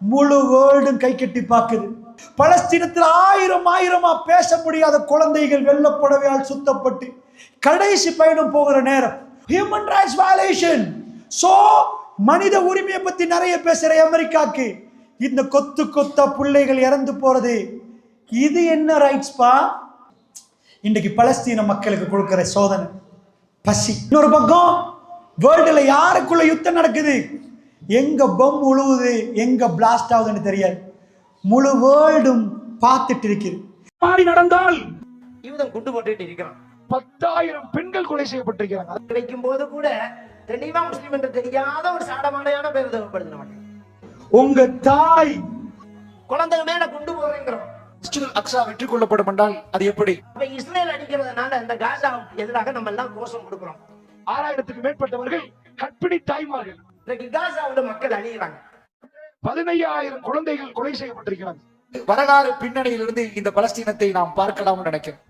முழு வேர்ல்டும் கை கட்டி பார்க்குது. பலஸ்தீனத்தில் ஆயிரம் ஆயிரமா பேச முடியாத குழந்தைகள் வெள்ளப்புடவையால் சுத்தப்பட்டு கடைசி பயணம் போகிற நேரம். ஹியூமன் ரைட்ஸ் வயலேஷன் ஸோ மனித உரிமையை பற்றி நிறைய பேசுகிற அமெரிக்காக்கு. இந்த கொத்து கொத்தா பிள்ளைகள் இறந்து போகிறது இது என்ன ரைட்ஸ்பா இன்றைக்கு பலஸ்தீன மக்களுக்கு கொடுக்குற சோதனை. பசி. இன்னொரு பக்கம் வேர்ல்டில் யாருக்குள்ள யுத்தம் நடக்குது? எங்க பம் உழுவுது எங்க பிளாஸ்ட் ஆகுதுன்னு தெரியாது. முழு வேர்ல்டும் பார்த்துட்டு இருக்குது. மாறி நடந்தால் யூதம் குண்டு போட்டுட்டு இருக்கிறான். பத்தாயிரம் பெண்கள் கொலை செய்யப்பட்டிருக்கிறாங்க. கிடைக்கும் போது கூட தெளிவா முஸ்லிம் என்று தெரியாத ஒரு சாடமாடையான பேர் தேவைப்படுது உங்க தாய் குழந்தைங்க மேல குண்டு போறேங்கிறோம் அக்ஸா வெற்றி கொள்ளப்படும் என்றால் அது எப்படி? இஸ்ரேல் அடிக்கிறதுனால இந்த காசா எதிராக நம்ம எல்லாம் கோஷம் கொடுக்கிறோம். ஆறாயிரத்துக்கு மேற்பட்டவர்கள் கற்பிணி தாய்மார்கள். இன்னைக்கு காசாவுல மக்கள் அழிகிறாங்க பதினையாயிரம் குழந்தைகள் கொலை செய்யப்பட்டிருக்கிறாங்க வரலாறு பின்னணியிலிருந்து இந்த பலஸ்தீனத்தை நாம் பார்க்கலாம்னு நினைக்கிறேன்